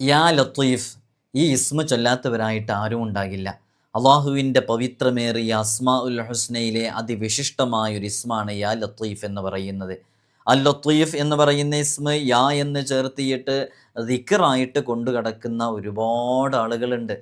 യാ ലത്തീഫ് ഈ ഇസ്മ ചൊല്ലാത്തവരായിട്ട് ആരും ഉണ്ടാകില്ല. അള്ളാഹുവിന്റെ പവിത്രമേറിയ അസ്മാ ഉൽ ഹുസ്നയിലെ അതിവിശിഷ്ടമായ ഒരു ഇസ്മാണ് യാ ലത്തീഫ് എന്ന് പറയുന്നത്. അൽ ലത്തീഫ് എന്ന് പറയുന്ന ഇസ്മ യാ എന്ന് ചേർത്തിയിട്ട് ദിക്കറായിട്ട് കൊണ്ടു കിടക്കുന്ന ഒരുപാട് ആളുകളുണ്ട്.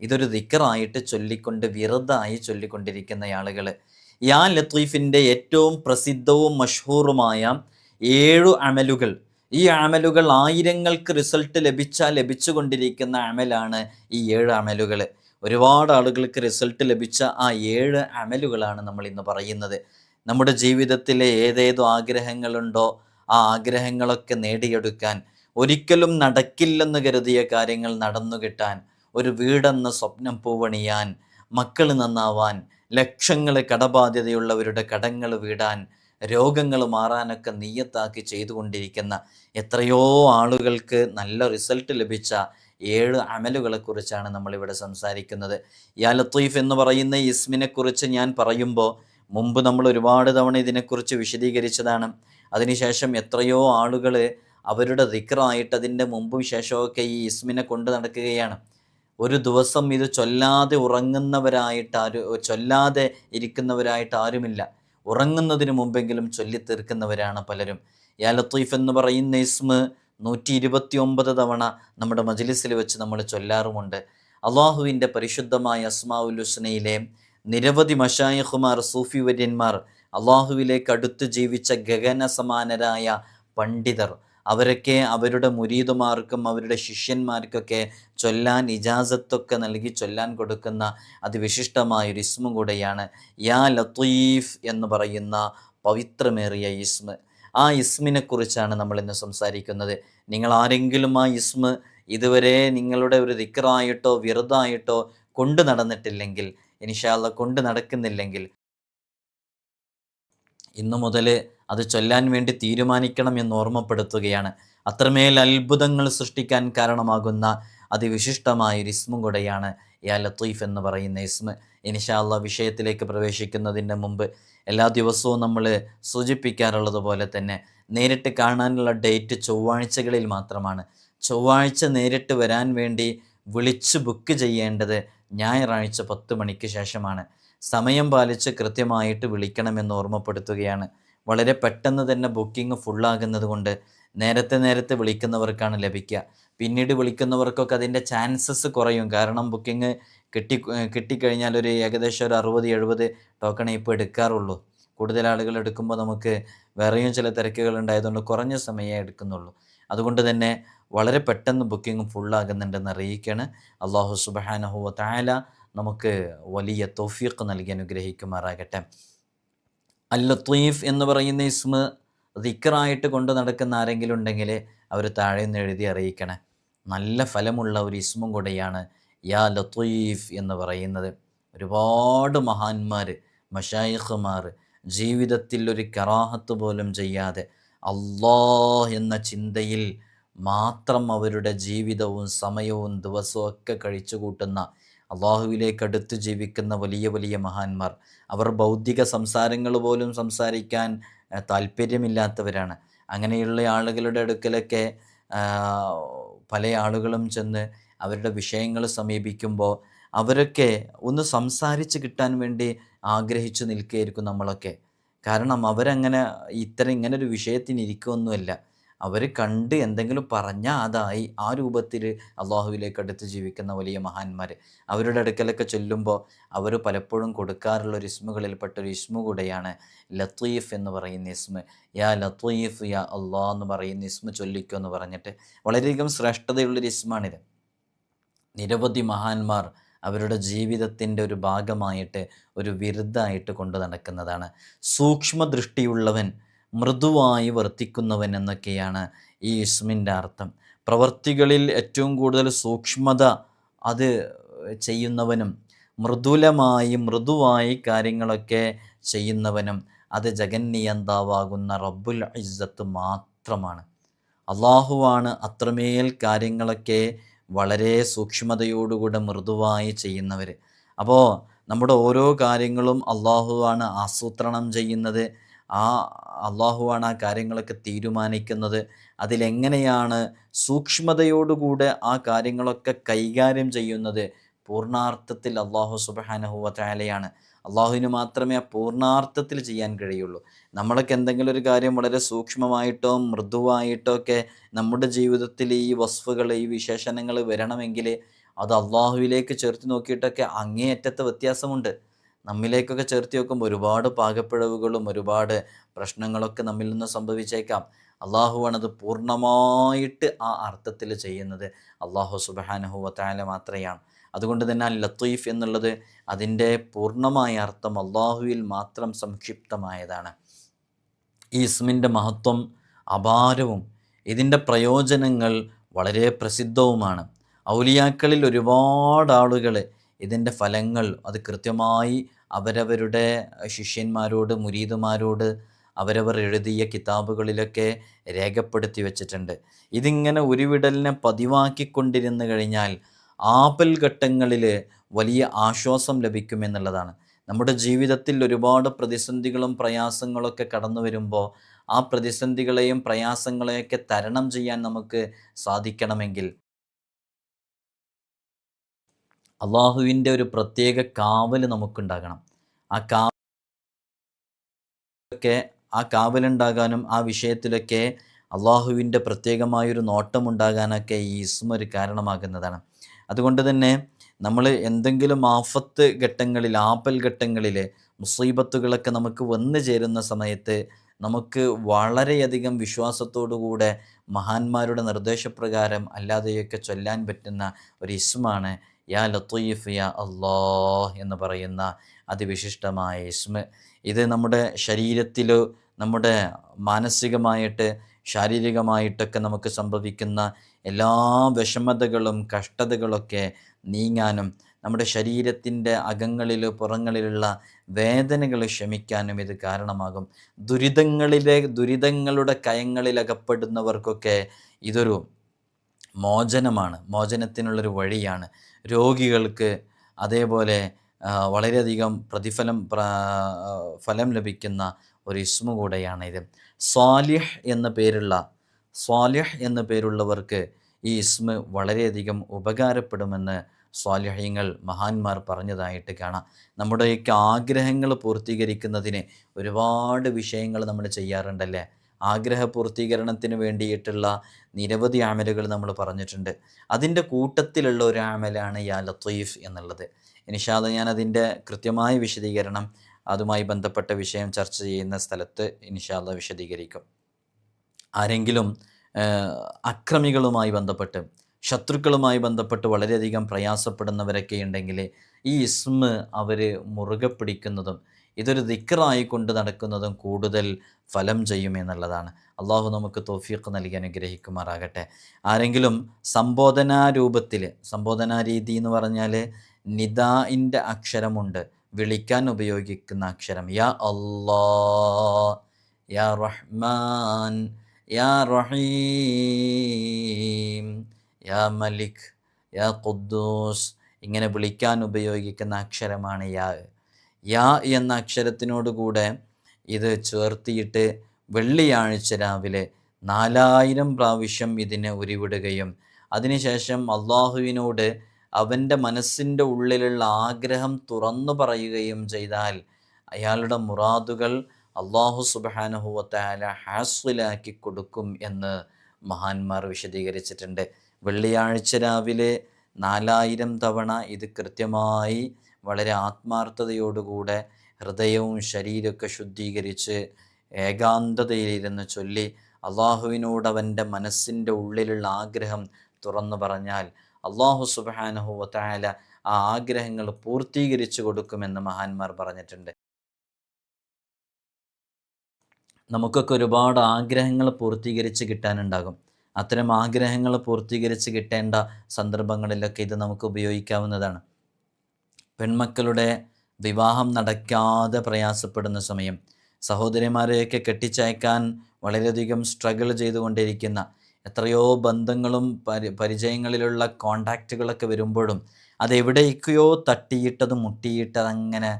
ഇതൊരു ദിക്കറായിട്ട് ചൊല്ലിക്കൊണ്ട് വിറുതായി ചൊല്ലിക്കൊണ്ടിരിക്കുന്ന ആളുകൾ. യാ ലത്തീഫിന്റെ ഏറ്റവും പ്രസിദ്ധവും മഷഹൂറുമായ ഏഴു അമലുകൾ ഈ അമലുകൾ ആയിരങ്ങൾക്ക് റിസൾട്ട് ലഭിച്ചാൽ ലഭിച്ചുകൊണ്ടിരിക്കുന്ന അമലാണ് ഈ ഏഴ് അമലുകൾ. ഒരുപാട് ആളുകൾക്ക് റിസൾട്ട് ലഭിച്ച ആ ഏഴ് അമലുകളാണ് നമ്മൾ ഇന്ന് പറയുന്നത്. നമ്മുടെ ജീവിതത്തിലെ ഏതേതോ ആഗ്രഹങ്ങളുണ്ടോ ആ ആഗ്രഹങ്ങളൊക്കെ നേടിയെടുക്കാൻ ഒരിക്കലും നടക്കില്ലെന്ന് കരുതിയ കാര്യങ്ങൾ നടന്നു കിട്ടാൻ ഒരു വീടെന്ന സ്വപ്നം പൂവണിയാൻ മക്കൾ നന്നാവാൻ ലക്ഷങ്ങൾ കടബാധ്യതയുള്ളവരുടെ കടങ്ങൾ വീടാൻ രോഗങ്ങൾ മാറാനൊക്കെ നീയത്താക്കി ചെയ്തുകൊണ്ടിരിക്കുന്ന എത്രയോ ആളുകൾക്ക് നല്ല റിസൾട്ട് ലഭിച്ച ഏഴ് അമലുകളെക്കുറിച്ചാണ് നമ്മളിവിടെ സംസാരിക്കുന്നത്. യാ ലത്തീഫ് എന്ന് പറയുന്ന ഇസ്മിനെക്കുറിച്ച് ഞാൻ പറയുമ്പോൾ മുമ്പ് നമ്മൾ ഒരുപാട് തവണ ഇതിനെക്കുറിച്ച് വിശദീകരിച്ചതാണ്. അതിനുശേഷം എത്രയോ ആളുകൾ അവരുടെ ദിക്റായിട്ട് അതിന്റെ മുമ്പും ശേഷമൊക്കെ ഈ ഇസ്മിനെ കൊണ്ട് നടക്കുകയാണ്. ഒരു ദിവസം ഇത് ചൊല്ലാതെ ഉറങ്ങുന്നവരായിട്ട് ആരും ചൊല്ലാതെ ഇരിക്കുന്നവരായിട്ട് ആരുമില്ല. ഉറങ്ങുന്നതിന് മുമ്പെങ്കിലും ചൊല്ലിത്തീർക്കുന്നവരാണ് പലരും. യാ ലത്തീഫ് എന്ന് പറയുന്ന ഇസ്മ് നൂറ്റി ഇരുപത്തി ഒമ്പത് തവണ നമ്മുടെ മജ്ലിസിൽ വെച്ച് നമ്മൾ ചൊല്ലാറുമുണ്ട്. അള്ളാഹുവിന്റെ പരിശുദ്ധമായ അസ്മാഉൽ ഹുസ്നയിലെ നിരവധി മഷായഹുമാർ സൂഫി വര്യന്മാർ അള്ളാഹുവിലേക്ക് അടുത്ത് ജീവിച്ച ഗഗന സമാനരായ പണ്ഡിതർ. അവരൊക്കെ അവരുടെ മുരീതുമാർക്കും അവരുടെ ശിഷ്യന്മാർക്കൊക്കെ ചൊല്ലാൻ ഇജാസത്തൊക്കെ നൽകി ചൊല്ലാൻ കൊടുക്കുന്ന അതിവിശിഷ്ടമായ ഒരു ഇസ്മ കൂടെയാണ്. യാ ലത്തീഫ് എന്ന് പറയുന്ന പവിത്രമേറിയ ഇസ്മ. ആ ഇസ്മിനെക്കുറിച്ചാണ് നമ്മൾ ഇന്ന് സംസാരിക്കുന്നത്. നിങ്ങൾ ആരെങ്കിലും ആ ഇസ്മ ഇതുവരെ നിങ്ങളുടെ ഒരു ദിക്കറായിട്ടോ വിറുതായിട്ടോ കൊണ്ടു നടന്നിട്ടില്ലെങ്കിൽ ഇനിഷാല്ല കൊണ്ടു നടക്കുന്നില്ലെങ്കിൽ ഇന്നു മുതൽ അത് ചൊല്ലാൻ വേണ്ടി തീരുമാനിക്കണം എന്ന് ഓർമ്മപ്പെടുത്തുകയാണ്. അത്രമേൽ അത്ഭുതങ്ങൾ സൃഷ്ടിക്കാൻ കാരണമാകുന്ന അതിവിശിഷ്ടമായ ഒരു ഇസ്മും കൂടെയാണ് യാ ലത്തീഫ് എന്ന് പറയുന്ന ഇസ്മ. ഇനിഷാല്ല വിഷയത്തിലേക്ക് പ്രവേശിക്കുന്നതിന്റെ മുമ്പ് എല്ലാ ദിവസവും നമ്മൾ സൂചിപ്പിക്കാറുള്ളത് പോലെ തന്നെ നേരിട്ട് കാണാനുള്ള ഡേറ്റ് ചൊവ്വാഴ്ചകളിൽ മാത്രമാണ്. ചൊവ്വാഴ്ച നേരിട്ട് വരാൻ വേണ്ടി വിളിച്ച് ബുക്ക് ചെയ്യേണ്ടത് ഞായറാഴ്ച പത്ത് മണിക്ക് ശേഷമാണ്. സമയം പാലിച്ച് കൃത്യമായിട്ട് വിളിക്കണമെന്ന് ഓർമ്മപ്പെടുത്തുകയാണ്. വളരെ പെട്ടെന്ന് തന്നെ ബുക്കിംഗ് ഫുള്ളാകുന്നത് കൊണ്ട് നേരത്തെ നേരത്തെ വിളിക്കുന്നവർക്കാണ് ലഭിക്കുക. പിന്നീട് വിളിക്കുന്നവർക്കൊക്കെ അതിന്റെ ചാൻസസ് കുറയും. കാരണം ബുക്കിംഗ് കിട്ടി കിട്ടിക്കഴിഞ്ഞാൽ ഒരു ഏകദേശം ഒരു അറുപത് എഴുപത് ടോക്കണേ ഇപ്പോൾ എടുക്കാറുള്ളൂ. കൂടുതൽ ആളുകൾ എടുക്കുമ്പോൾ നമുക്ക് വേറെയും ചില തിരക്കുകൾ ഉണ്ടായതുകൊണ്ട് കുറഞ്ഞ സമയമേ എടുക്കുന്നുള്ളൂ. അതുകൊണ്ട് തന്നെ വളരെ പെട്ടെന്ന് ബുക്കിംഗ് ഫുള്ളാകുന്നുണ്ടെന്ന് അറിയിക്കുകയാണ്. അള്ളാഹു സുബാനഹു തായാല നമുക്ക് വലിയ തോഫീക്ക് നൽകി അനുഗ്രഹിക്കുമാറാകട്ടെ. അൽ ലത്തീഫ് എന്ന് പറയുന്ന ഇസ്മ ദിക്കറായിട്ട് കൊണ്ട് നടക്കുന്ന ആരെങ്കിലും ഉണ്ടെങ്കിൽ അവർ താഴെ നിന്ന് എഴുതി അറിയിക്കണേ. നല്ല ഫലമുള്ള ഒരു ഇസ്മും കൂടെയാണ് യാ ലത്തീഫ് എന്ന് പറയുന്നത്. ഒരുപാട് മഹാന്മാർ മഷായിഖുമാർ ജീവിതത്തിൽ ഒരു കറാഹത്ത് പോലും ചെയ്യാതെ അള്ളാഹ് എന്ന ചിന്തയിൽ മാത്രം അവരുടെ ജീവിതവും സമയവും ദിവസവും ഒക്കെ കഴിച്ചു കൂട്ടുന്ന അള്ളാഹുവിലേക്ക് അടുത്ത് ജീവിക്കുന്ന വലിയ വലിയ മഹാന്മാർ. അവർ ബൗദ്ധിക സംസാരങ്ങൾ പോലും സംസാരിക്കാൻ താല്പര്യമില്ലാത്തവരാണ്. അങ്ങനെയുള്ള ആളുകളുടെ അടുക്കലൊക്കെ പല ആളുകളും ചെന്ന് അവരുടെ വിഷയങ്ങൾ സമീപിക്കുമ്പോൾ അവരൊക്കെ ഒന്ന് സംസാരിച്ച് കിട്ടാൻ വേണ്ടി ആഗ്രഹിച്ചു നിൽക്കുകയായിരിക്കും നമ്മളൊക്കെ. കാരണം അവരങ്ങനെ ഇത്തരം ഇങ്ങനെ ഒരു അവർ കണ്ട് എന്തെങ്കിലും പറഞ്ഞാൽ അതായി ആ രൂപത്തിൽ അള്ളാഹുവിലേക്ക് അടുത്ത് ജീവിക്കുന്ന വലിയ മഹാന്മാർ അവരുടെ അടുക്കലൊക്കെ ചെല്ലുമ്പോൾ അവർ പലപ്പോഴും കൊടുക്കാറുള്ള ഒരു ഇസ്മുകളിൽപ്പെട്ട ഒരു ഇസ്മു കൂടെയാണ് ലത്തീഫ് എന്ന് പറയുന്ന ഇസ്മ. യാ ലത്തീഫ് യാ അള്ളാഹ് എന്ന് പറയുന്ന ഇസ്മ ചൊല്ലിക്കോ എന്ന് പറഞ്ഞിട്ട് വളരെയധികം ശ്രേഷ്ഠതയുള്ളൊരു ഇസ്മാണിത്. നിരവധി മഹാന്മാർ അവരുടെ ജീവിതത്തിന്റെ ഒരു ഭാഗമായിട്ട് ഒരു വിരുദ്ധായിട്ട് കൊണ്ടു നടക്കുന്നതാണ്. സൂക്ഷ്മദൃഷ്ടിയുള്ളവൻ മൃദുവായി വർത്തിക്കുന്നവൻ എന്നൊക്കെയാണ് ഈ ഇസ്മിന്റെ അർത്ഥം. പ്രവർത്തികളിൽ ഏറ്റവും കൂടുതൽ സൂക്ഷ്മത അത് ചെയ്യുന്നവനും മൃദുലമായി മൃദുവായി കാര്യങ്ങളൊക്കെ ചെയ്യുന്നവനും അത് ജഗന്നിയന്താവാകുന്ന റബ്ബുൽ ഇസ്സത്ത് മാത്രമാണ്. അള്ളാഹുവാണ് അത്രമേൽ കാര്യങ്ങളൊക്കെ വളരെ സൂക്ഷ്മതയോടുകൂടെ മൃദുവായി ചെയ്യുന്നവർ അപ്പോൾ നമ്മുടെ ഓരോ കാര്യങ്ങളും അള്ളാഹുവാണ് ആസൂത്രണം ചെയ്യുന്നത്. ആ അള്ളാഹുവാണ് ആ കാര്യങ്ങളൊക്കെ തീരുമാനിക്കുന്നത്. അതിലെങ്ങനെയാണ് സൂക്ഷ്മതയോടുകൂടെ ആ കാര്യങ്ങളൊക്കെ കൈകാര്യം ചെയ്യുന്നത്? പൂർണാർത്ഥത്തിൽ അള്ളാഹു സുബഹാനഹുവലയാണ് അള്ളാഹുവിന് മാത്രമേ ആ പൂർണാർത്ഥത്തിൽ ചെയ്യാൻ കഴിയുള്ളൂ. നമ്മളൊക്കെ എന്തെങ്കിലും ഒരു കാര്യം വളരെ സൂക്ഷ്മമായിട്ടോ മൃദുവായിട്ടോ ഒക്കെ നമ്മുടെ ജീവിതത്തിൽ ഈ വസ്ഫുകൾ ഈ വിശേഷണങ്ങൾ വരണമെങ്കിൽ അത് അള്ളാഹുവിലേക്ക് ചേർത്ത് നോക്കിയിട്ടൊക്കെ അങ്ങേയറ്റത്തെ വ്യത്യാസമുണ്ട്. നമ്മിലേക്കൊക്കെ ചേർത്തി വെക്കുമ്പോൾ ഒരുപാട് പാകപ്പിഴവുകളും ഒരുപാട് പ്രശ്നങ്ങളൊക്കെ നമ്മിൽ നിന്ന് സംഭവിച്ചേക്കാം. അള്ളാഹുവാണ് അത് പൂർണമായിട്ട് ആ അർത്ഥത്തിൽ ചെയ്യുന്നത്. അള്ളാഹു സുബഹാനഹുവ താല മാത്രയാണ്. അതുകൊണ്ട് തന്നെ ലത്തീഫ് എന്നുള്ളത് അതിന്റെ പൂർണമായ അർത്ഥം അള്ളാഹുവിൽ മാത്രം സംക്ഷിപ്തമായതാണ്. ഈ ഇസ്മിന്റെ മഹത്വം അപാരവും ഇതിന്റെ പ്രയോജനങ്ങൾ വളരെ പ്രസിദ്ധവുമാണ്. ഔലിയാക്കളിൽ ഒരുപാട് ആളുകൾ ഇതിന്റെ ഫലങ്ങൾ അത് കൃത്യമായി അവരവരുടെ ശിഷ്യന്മാരോട് മുരീദുമാരോട് അവരവർ എഴുതിയ കിതാബുകളിലൊക്കെ രേഖപ്പെടുത്തി വച്ചിട്ടുണ്ട്. ഇതിങ്ങനെ ഉരുവിടലിനെ പതിവാക്കിക്കൊണ്ടിരുന്നു കഴിഞ്ഞാൽ ആപൽ ഘട്ടങ്ങളിൽ വലിയ ആശ്വാസം ലഭിക്കുമെന്നുള്ളതാണ്. നമ്മുടെ ജീവിതത്തിൽ ഒരുപാട് പ്രതിസന്ധികളും പ്രയാസങ്ങളൊക്കെ കടന്നു വരുമ്പോൾ ആ പ്രതിസന്ധികളെയും പ്രയാസങ്ങളെയൊക്കെ തരണം ചെയ്യാൻ നമുക്ക് സാധിക്കണമെങ്കിൽ അള്ളാഹുവിന്റെ ഒരു പ്രത്യേക കാവൽ നമുക്കുണ്ടാകണം. ആ കാവലൊക്കെ ആ കാവലുണ്ടാകാനും ആ വിഷയത്തിലൊക്കെ അള്ളാഹുവിന്റെ പ്രത്യേകമായൊരു നോട്ടമുണ്ടാകാനൊക്കെ ഈ ഇസ്മ ഒരു കാരണമാകുന്നതാണ്. അതുകൊണ്ട് തന്നെ നമ്മൾ എന്തെങ്കിലും ആഫത്ത് ഘട്ടങ്ങളിൽ ആപ്പൽ ഘട്ടങ്ങളിൽ മുസീബത്തുകളൊക്കെ നമുക്ക് വന്നു ചേരുന്ന സമയത്ത് നമുക്ക് വളരെയധികം വിശ്വാസത്തോടുകൂടെ മഹാന്മാരുടെ നിർദ്ദേശപ്രകാരം അല്ലാതെയൊക്കെ ചൊല്ലാൻ പറ്റുന്ന ഒരു ഇസ്മാണ് യാ ലത്തീഫ് യാ അള്ളാഹ് എന്ന് പറയുന്ന അതിവിശിഷ്ടമായ ഇസ്മ. ഇത് നമ്മുടെ ശരീരത്തിലോ നമ്മുടെ മാനസികമായിട്ട് ശാരീരികമായിട്ടൊക്കെ നമുക്ക് സംഭവിക്കുന്ന എല്ലാ വിഷമതകളും കഷ്ടതകളൊക്കെ നീങ്ങാനും നമ്മുടെ ശരീരത്തിന്റെ അകങ്ങളിൽ പുറങ്ങളിലുള്ള വേദനകൾ ക്ഷമിക്കാനും ഇത് കാരണമാകും. ദുരിതങ്ങളിലെ ദുരിതങ്ങളുടെ കയങ്ങളിലകപ്പെടുന്നവർക്കൊക്കെ ഇതൊരു മോചനമാണ് മോചനത്തിനുള്ളൊരു വഴിയാണ്. രോഗികൾക്ക് അതേപോലെ വളരെയധികം പ്രതിഫലം ഫലം ലഭിക്കുന്ന ഒരു ഇസ്മു കൂടെയാണ് ഇത്. സ്വാലിഹ് എന്ന പേരുള്ള സ്വാലിഹ് എന്ന പേരുള്ളവർക്ക് ഈ ഇസ്മ വളരെയധികം ഉപകാരപ്പെടുമെന്ന് സ്വാലിഹ്യങ്ങൾ മഹാന്മാർ പറഞ്ഞതായിട്ട് കാണാം. നമ്മുടെയൊക്കെ ആഗ്രഹങ്ങൾ പൂർത്തീകരിക്കുന്നതിന് ഒരുപാട് വിഷയങ്ങൾ നമ്മൾ ചെയ്യാറുണ്ടല്ലേ? ആഗ്രഹ പൂർത്തീകരണത്തിന് വേണ്ടിയിട്ടുള്ള നിരവധി ആമലുകൾ നമ്മൾ പറഞ്ഞിട്ടുണ്ട്. അതിന്റെ കൂട്ടത്തിലുള്ള ഒരു ആമലാണ് യാ ലത്തീഫ് എന്നുള്ളത്. ഇനിഷാദ് ഞാൻ അതിന്റെ കൃത്യമായ വിശദീകരണം അതുമായി ബന്ധപ്പെട്ട വിഷയം ചർച്ച ചെയ്യുന്ന സ്ഥലത്ത് ഇനിഷാദ് വിശദീകരിക്കും. ആരെങ്കിലും അക്രമികളുമായി ബന്ധപ്പെട്ട് ശത്രുക്കളുമായി ബന്ധപ്പെട്ട് വളരെയധികം പ്രയാസപ്പെടുന്നവരൊക്കെ ഉണ്ടെങ്കിൽ ഈ ഇസ്മ അവർ മുറുകെ പിടിക്കുന്നതും ഇതൊരു ദിക്കറായി കൊണ്ട് നടക്കുന്നതും കൂടുതൽ ഫലം ചെയ്യുമെന്നുള്ളതാണ് അള്ളാഹു നമുക്ക് തോഫീഖ് നൽകി അനുഗ്രഹിക്കുമാറാകട്ടെ. ആരെങ്കിലും സംബോധനാ രൂപത്തിൽ സംബോധനാ രീതി എന്ന് പറഞ്ഞാൽ നിദാന്റെ അക്ഷരമുണ്ട്. വിളിക്കാൻ ഉപയോഗിക്കുന്ന അക്ഷരം. യാ അല്ലാ യാ റഹ്മാൻ യാ റഹീം യാ മലിക് യാ ഖുദ്ദൂസ് ഇങ്ങനെ വിളിക്കാൻ ഉപയോഗിക്കുന്ന അക്ഷരമാണ് യാ. യാ എന്ന അക്ഷരത്തിനോടുകൂടെ ഇത് ചേർത്തിയിട്ട് വെള്ളിയാഴ്ച രാവിലെ നാലായിരം പ്രാവശ്യം ഇതിനെ ഉരുവിടുകയും അതിനുശേഷം അള്ളാഹുവിനോട് അവന്റെ മനസ്സിന്റെ ഉള്ളിലുള്ള ആഗ്രഹം തുറന്നു പറയുകയും ചെയ്താൽ അയാളുടെ മുറാദുകൾ അള്ളാഹു സുബാനുഹുവത്താല ഹാസ്വലാക്കി കൊടുക്കും എന്ന് മഹാന്മാർ വിശദീകരിച്ചിട്ടുണ്ട്. വെള്ളിയാഴ്ച രാവിലെ നാലായിരം തവണ ഇത് കൃത്യമായി വളരെ ആത്മാർത്ഥതയോടുകൂടെ ഹൃദയവും ശരീരമൊക്കെ ശുദ്ധീകരിച്ച് ഏകാന്തതയിലിരുന്ന് ചൊല്ലി അള്ളാഹുവിനോട് അവന്റെ മനസ്സിന്റെ ഉള്ളിലുള്ള ആഗ്രഹം തുറന്നു പറഞ്ഞാൽ അള്ളാഹു സുബാനഹു വത്തായാല ആ ആഗ്രഹങ്ങൾ പൂർത്തീകരിച്ചു കൊടുക്കുമെന്ന് മഹാന്മാർ പറഞ്ഞിട്ടുണ്ട്. നമുക്കൊക്കെ ഒരുപാട് ആഗ്രഹങ്ങൾ പൂർത്തീകരിച്ച് കിട്ടാനുണ്ടാകും. അത്തരം ആഗ്രഹങ്ങൾ പൂർത്തീകരിച്ച് കിട്ടേണ്ട സന്ദർഭങ്ങളിലൊക്കെ ഇത് നമുക്ക് ഉപയോഗിക്കാവുന്നതാണ്. പെൺമക്കളുടെ വിവാഹം നടക്കാതെ പ്രയാസപ്പെടുന്ന സമയം സഹോദരിമാരെയൊക്കെ കെട്ടിച്ചയക്കാൻ വളരെയധികം സ്ട്രഗിൾ ചെയ്തുകൊണ്ടിരിക്കുന്ന എത്രയോ ബന്ധങ്ങളും പരി പരിചയങ്ങളിലുള്ള കോണ്ടാക്റ്റുകളൊക്കെ വരുമ്പോഴും അതെവിടേക്കോ തട്ടിയിട്ടത് മുട്ടിയിട്ടത് അങ്ങനെ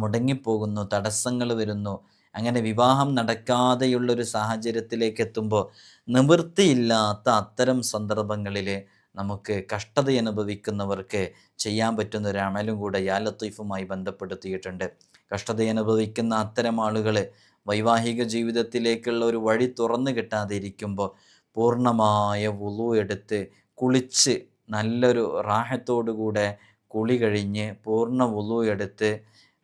മുടങ്ങിപ്പോകുന്നു തടസ്സങ്ങൾ വരുന്നു. അങ്ങനെ വിവാഹം നടക്കാതെയുള്ളൊരു സാഹചര്യത്തിലേക്ക് എത്തുമ്പോൾ നിവൃത്തിയില്ലാത്ത അത്തരം സന്ദർഭങ്ങളിൽ നമുക്ക് കഷ്ടത അനുഭവിക്കുന്നവർക്ക് ചെയ്യാൻ പറ്റുന്ന ഒരു അമലും കൂടെ യാ ലത്തീഫുമായി ബന്ധപ്പെടുത്തിയിട്ടുണ്ട്. കഷ്ടത അനുഭവിക്കുന്ന അത്തരം ആളുകൾ വൈവാഹിക ജീവിതത്തിലേക്കുള്ള ഒരു വഴി തുറന്നു കിട്ടാതിരിക്കുമ്പോൾ പൂർണമായ വുളു എടുത്ത് കുളിച്ച് നല്ലൊരു റാഹത്തോടുകൂടെ കുളി കഴിഞ്ഞ് പൂർണ വുളു എടുത്ത്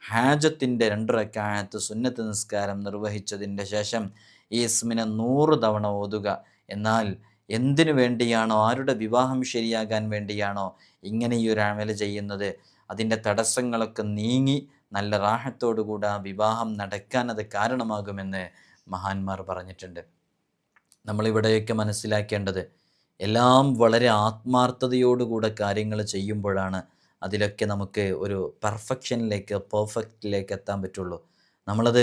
ഹാജത്തിന്റെ രണ്ട് റക്കായത്ത് സുന്നത്ത് നിസ്കാരം നിർവഹിച്ചതിന്റെ ശേഷം ഈ ഇസ്മിനെ നൂറ് തവണ ഓതുക. എന്നാൽ എന്തിനു വേണ്ടിയാണോ? ആരുടെ വിവാഹം ശരിയാകാൻ വേണ്ടിയാണോ ഇങ്ങനെ ഈ ഒരു അമല ചെയ്യുന്നത്? അതിന്റെ തടസ്സങ്ങളൊക്കെ നീങ്ങി നല്ല റാഹത്തോടുകൂടെ ആ വിവാഹം നടക്കാൻ അത് കാരണമാകുമെന്ന് മഹാന്മാർ പറഞ്ഞിട്ടുണ്ട്. നമ്മളിവിടെയൊക്കെ മനസ്സിലാക്കേണ്ടത് എല്ലാം വളരെ ആത്മാർത്ഥതയോടുകൂടെ കാര്യങ്ങൾ ചെയ്യുമ്പോഴാണ് അതിലൊക്കെ നമുക്ക് ഒരു പെർഫെക്ഷനിലേക്ക് പെർഫെക്റ്റിലേക്ക് എത്താൻ പറ്റുള്ളൂ. നമ്മളത്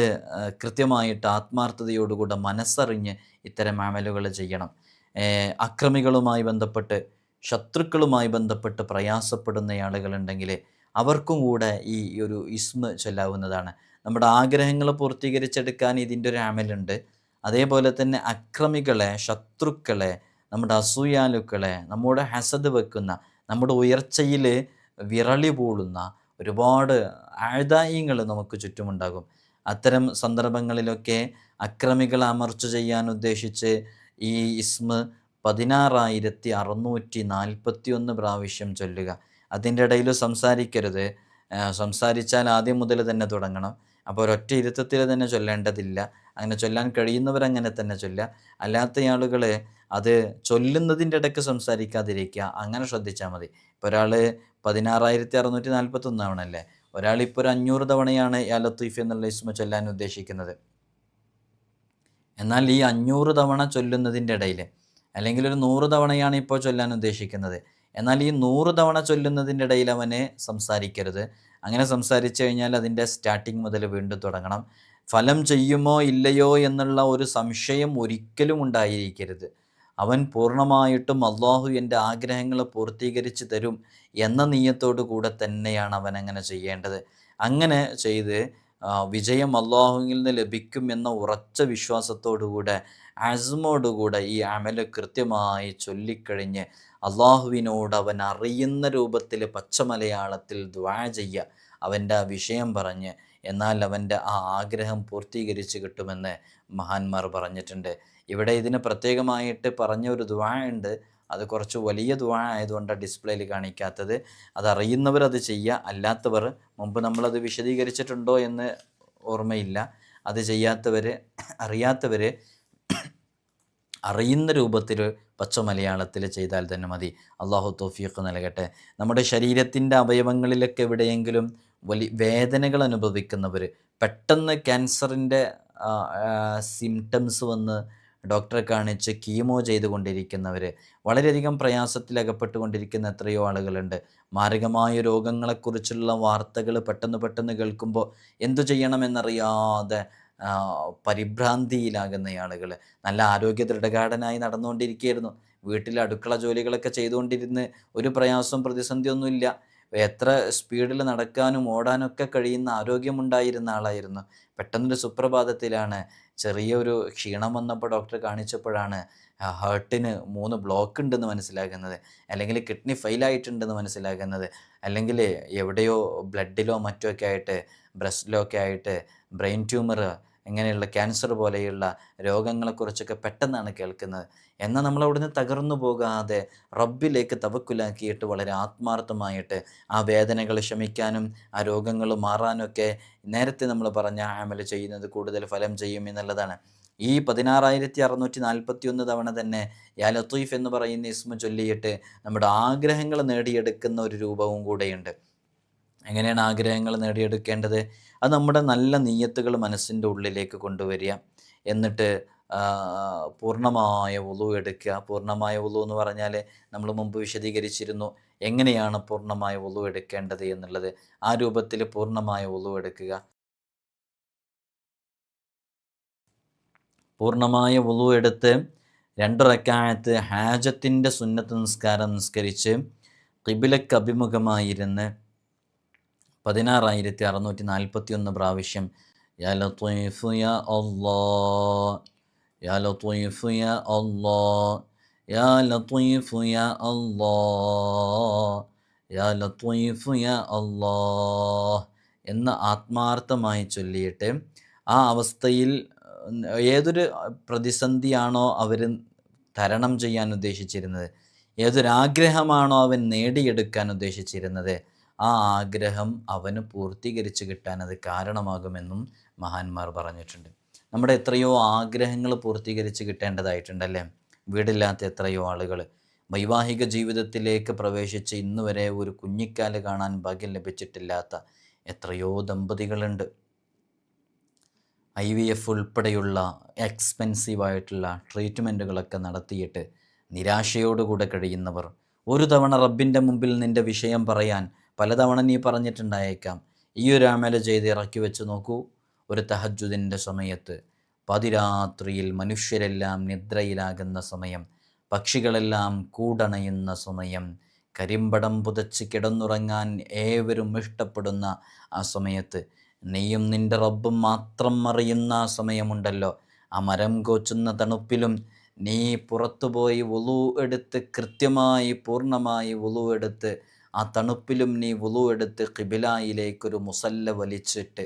കൃത്യമായിട്ട് ആത്മാർത്ഥതയോടുകൂടെ മനസ്സറിഞ്ഞ് ഇത്തരം അമലുകൾ ചെയ്യണം. അക്രമികളുമായി ബന്ധപ്പെട്ട് ശത്രുക്കളുമായി ബന്ധപ്പെട്ട് പ്രയാസപ്പെടുന്ന ആളുകളുണ്ടെങ്കിൽ അവർക്കും കൂടെ ഈ ഒരു ഇസ്മ ചൊല്ലാവുന്നതാണ്. നമ്മുടെ ആഗ്രഹങ്ങൾ പൂർത്തീകരിച്ചെടുക്കാൻ ഇതിന്റെ ഒരു അമലുണ്ട്. അതേപോലെ തന്നെ അക്രമികളെ ശത്രുക്കളെ നമ്മുടെ അസൂയാലുക്കളെ നമ്മുടെ ഹസദ് വെക്കുന്ന നമ്മുടെ ഉയർച്ചയിൽ വിരളി പൂളുന്ന ഒരുപാട് ആഴ്ദായങ്ങൾ നമുക്ക് ചുറ്റുമുണ്ടാകും. അത്തരം സന്ദർഭങ്ങളിലൊക്കെ അക്രമികളെ അമർച്ച ചെയ്യാൻ ഉദ്ദേശിച്ച് ഈ ഇസ്മ പതിനാറായിരത്തി അറുന്നൂറ്റി നാൽപ്പത്തി ഒന്ന് പ്രാവശ്യം ചൊല്ലുക. അതിന്റെ ഇടയിൽ സംസാരിക്കരുത്. സംസാരിച്ചാൽ ആദ്യം മുതൽ തന്നെ തുടങ്ങണം. അപ്പോൾ ഒരൊറ്റ ഇരുത്തത്തിൽ തന്നെ ചൊല്ലേണ്ടതില്ല. അങ്ങനെ ചൊല്ലാൻ കഴിയുന്നവരങ്ങനെ തന്നെ ചൊല്ലുക. അല്ലാത്ത ആളുകൾ അത് ചൊല്ലുന്നതിന്റെ ഇടയ്ക്ക് സംസാരിക്കാതിരിക്കുക. അങ്ങനെ ശ്രദ്ധിച്ചാൽ മതി. ഇപ്പോൾ ഒരാൾ പതിനാറായിരത്തി അറുന്നൂറ്റി നാൽപ്പത്തൊന്നാവണല്ലേ ഒരാളിപ്പോൾ ഒരു അഞ്ഞൂറ് തവണയാണ് യാ ലത്തീഫ് എന്നുള്ള ഇസ്മ ചൊല്ലാൻ ഉദ്ദേശിക്കുന്നത്. എന്നാൽ ഈ അഞ്ഞൂറ് തവണ ചൊല്ലുന്നതിന്റെ ഇടയിൽ അല്ലെങ്കിൽ ഒരു നൂറ് തവണയാണ് ഇപ്പോൾ ചൊല്ലാൻ ഉദ്ദേശിക്കുന്നത്. എന്നാൽ ഈ നൂറ് തവണ ചൊല്ലുന്നതിന്റെ ഇടയിൽ അവനെ സംസാരിക്കരുത്. അങ്ങനെ സംസാരിച്ചു കഴിഞ്ഞാൽ അതിന്റെ സ്റ്റാർട്ടിങ് മുതൽ വീണ്ടും തുടങ്ങണം. ഫലം ചെയ്യുമോ ഇല്ലയോ എന്നുള്ള ഒരു സംശയം ഒരിക്കലും ഉണ്ടായിരിക്കരുത്. അവൻ പൂർണമായിട്ടും അള്ളാഹു എന്റെ ആഗ്രഹങ്ങൾ പൂർത്തീകരിച്ച് തരും എന്ന നീയത്തോടു കൂടെ തന്നെയാണ് അവൻ അങ്ങനെ ചെയ്യേണ്ടത്. അങ്ങനെ ചെയ്ത് വിജയം അള്ളാഹുവിൽ നിന്ന് ലഭിക്കും എന്ന ഉറച്ച വിശ്വാസത്തോടുകൂടെ അസ്മോടുകൂടെ ഈ അമൽ കൃത്യമായി ചൊല്ലിക്കഴിഞ്ഞ് അള്ളാഹുവിനോട് അവൻ അറിയുന്ന രൂപത്തിൽ പച്ചമലയാളത്തിൽ ദ്വാ ചെയ്യുക അവന്റെ ആ വിഷയം പറഞ്ഞ് എന്നാൽ അവന്റെ ആ ആഗ്രഹം പൂർത്തീകരിച്ച് കിട്ടുമെന്ന് മഹാന്മാർ പറഞ്ഞിട്ടുണ്ട്. ഇവിടെ ഇതിന് പ്രത്യേകമായിട്ട് പറഞ്ഞ ഒരു ദ്വാ ഉണ്ട്. അത് കുറച്ച് വലിയ ദുവാ ആയതുകൊണ്ട് ഡിസ്പ്ലേയിൽ കാണിക്കാത്തത്. അതറിയുന്നവർ അത് ചെയ്യുക അല്ലാത്തവർ മുമ്പ് നമ്മളത് വിശദീകരിച്ചിട്ടുണ്ടോ എന്ന് ഓർമ്മയില്ല. അത് ചെയ്യാത്തവർ അറിയാത്തവർ അറിയുന്ന രൂപത്തിൽ പച്ച മലയാളത്തിൽ ചെയ്താൽ തന്നെ മതി. അള്ളാഹു തോഫീഖ് നൽകട്ടെ. നമ്മുടെ ശരീരത്തിന്റെ അവയവങ്ങളിലൊക്കെ എവിടെയെങ്കിലും വലിയ വേദനകൾ അനുഭവിക്കുന്നവർ പെട്ടെന്ന് ക്യാൻസറിന്റെ സിംറ്റംസ് വന്ന് ഡോക്ടറെ കാണിച്ച് കീമോ ചെയ്തുകൊണ്ടിരിക്കുന്നവർ വളരെയധികം പ്രയാസത്തിലകപ്പെട്ടുകൊണ്ടിരിക്കുന്ന എത്രയോ ആളുകളുണ്ട്. മാരകമായ രോഗങ്ങളെക്കുറിച്ചുള്ള വാർത്തകൾ പെട്ടെന്ന് പെട്ടെന്ന് കേൾക്കുമ്പോൾ എന്തു ചെയ്യണമെന്നറിയാതെ പരിഭ്രാന്തിയിലാകുന്ന ആളുകൾ നല്ല ആരോഗ്യ ദൃഢഗാഠനായി നടന്നുകൊണ്ടിരിക്കുകയായിരുന്നു. വീട്ടിൽ അടുക്കള ജോലികളൊക്കെ ചെയ്തുകൊണ്ടിരുന്ന് ഒരു പ്രയാസവും പ്രതിസന്ധിയൊന്നുമില്ല. എത്ര സ്പീഡിൽ നടക്കാനും ഓടാനൊക്കെ കഴിയുന്ന ആരോഗ്യമുണ്ടായിരുന്ന ആളായിരുന്നു. പെട്ടെന്നൊരു സുപ്രഭാതത്തിലാണ് ചെറിയൊരു ക്ഷീണം വന്നപ്പോൾ ഡോക്ടർ കാണിച്ചപ്പോഴാണ് ഹാർട്ടിന് മൂന്ന് ബ്ലോക്ക് ഉണ്ടെന്ന് മനസ്സിലാക്കുന്നത് അല്ലെങ്കിൽ കിഡ്നി ഫെയിലായിട്ടുണ്ടെന്ന് മനസ്സിലാക്കുന്നത് അല്ലെങ്കിൽ എവിടെയോ ബ്ലഡിലോ മറ്റോ ഒക്കെ ആയിട്ട് ബ്രസ്റ്റിലോ ഒക്കെ ആയിട്ട് ബ്രെയിൻ ട്യൂമർ ഇങ്ങനെയുള്ള ക്യാൻസർ പോലെയുള്ള രോഗങ്ങളെക്കുറിച്ചൊക്കെ പെട്ടെന്നാണ് കേൾക്കുന്നത്. എന്നാൽ നമ്മൾ അവിടുന്ന് തകർന്നു പോകാതെ റബ്ബിലേക്ക് തവക്കുലാക്കിയിട്ട് വളരെ ആത്മാർത്ഥമായിട്ട് ആ വേദനകൾ ശമിക്കാനും ആ രോഗങ്ങൾ മാറാനൊക്കെ നേരത്തെ നമ്മൾ പറഞ്ഞ അമൽ ചെയ്യുന്നത് കൂടുതൽ ഫലം ചെയ്യും എന്നുള്ളതാണ്. ഈ പതിനാറായിരത്തി അറുന്നൂറ്റി നാൽപ്പത്തി ഒന്ന് തവണ തന്നെ യാ ലത്തീഫ് എന്ന് പറയുന്ന ഇസ്മ ചൊല്ലിയിട്ട് നമ്മുടെ ആഗ്രഹങ്ങൾ നേടിയെടുക്കുന്ന ഒരു രൂപവും കൂടെയുണ്ട്. എങ്ങനെയാണ് ആഗ്രഹങ്ങൾ നേടിയെടുക്കേണ്ടത്? അത് നമ്മുടെ നല്ല നീയത്തുകൾ മനസ്സിന്റെ ഉള്ളിലേക്ക് കൊണ്ടുവരിക. എന്നിട്ട് പൂർണമായ ഉളു എടുക്കുക. പൂർണമായ ഉളു എന്ന് പറഞ്ഞാൽ നമ്മൾ മുമ്പ് വിശദീകരിച്ചിരുന്നു. എങ്ങനെയാണ് പൂർണമായ ഉളു എടുക്കേണ്ടത് എന്നുള്ളത്? ആ രൂപത്തിൽ പൂർണമായ ഉളു എടുക്കുക. പൂർണമായ ഉളു എടുത്ത് രണ്ട് റക്കായത്ത് ഹാജത്തിന്റെ സുന്നത്ത് നിസ്കാരം നിസ്കരിച്ച് കിബിലക്ക് അഭിമുഖമായിരുന്ന് പതിനാറായിരത്തി അറുന്നൂറ്റി നാൽപ്പത്തി ഒന്ന് പ്രാവശ്യം യാ ലത്തീഫ് യാ അല്ലാ യാ لطيف യാ الله യാ لطيف യാ الله യാ ലത്വീഫ് യാ അല്ലാ എന്ന് ആത്മാർത്ഥമായി ചൊല്ലിയിട്ട് ആ അവസ്ഥയിൽ ഏതൊരു പ്രതിസന്ധിയാണോ അവർ തരണം ചെയ്യാൻ ഉദ്ദേശിച്ചിരുന്നത് ഏതൊരാഗ്രഹമാണോ അവൻ നേടിയെടുക്കാൻ ഉദ്ദേശിച്ചിരുന്നത് ആ ആഗ്രഹം അവന് പൂർത്തീകരിച്ച് കിട്ടാൻ അത് കാരണമാകുമെന്നും മഹാന്മാർ പറഞ്ഞിട്ടുണ്ട്. നമ്മുടെ എത്രയോ ആഗ്രഹങ്ങൾ പൂർത്തീകരിച്ച് കിട്ടേണ്ടതായിട്ടുണ്ടല്ലേ? വീടില്ലാത്ത എത്രയോ ആളുകൾ. വൈവാഹിക ജീവിതത്തിലേക്ക് പ്രവേശിച്ച് ഇന്ന് വരെ ഒരു കുഞ്ഞിക്കാൽ കാണാൻ ഭാഗ്യം ലഭിച്ചിട്ടില്ലാത്ത എത്രയോ ദമ്പതികളുണ്ട്. ഐ വി എഫ് ഉൾപ്പെടെയുള്ള എക്സ്പെൻസീവായിട്ടുള്ള ട്രീറ്റ്മെന്റുകളൊക്കെ നടത്തിയിട്ട് നിരാശയോടുകൂടെ കഴിയുന്നവർ. ഒരു തവണ റബ്ബിന്റെ മുമ്പിൽ നിന്റെ വിഷയം പറയാൻ പലതവണ നീ പറഞ്ഞിട്ടുണ്ടായേക്കാം. ഈ ഒരു ആമേല ചെയ്ത് ഇറക്കി വെച്ച് നോക്കൂ. ഒരു തഹജുദിന്റെ സമയത്ത്. പതിരാത്രിയിൽ മനുഷ്യരെല്ലാം നിദ്രയിലാകുന്ന സമയം പക്ഷികളെല്ലാം കൂടണയുന്ന സമയം കരിമ്പടം പുതച്ച് കിടന്നുറങ്ങാൻ ഏവരും ഇഷ്ടപ്പെടുന്ന ആ സമയത്ത്. നീയും നിന്റെ റബ്ബും മാത്രം അറിയുന്ന ആ സമയമുണ്ടല്ലോ. ആ മരം കോച്ചുന്ന തണുപ്പിലും നീ പുറത്തുപോയി വുളു എടുത്ത് കൃത്യമായി പൂർണമായി വുളു എടുത്ത് ആ തണുപ്പിലും നീ വുളു എടുത്ത് കിബിലായിലേക്കൊരു മുസല്ല വലിച്ചിട്ട്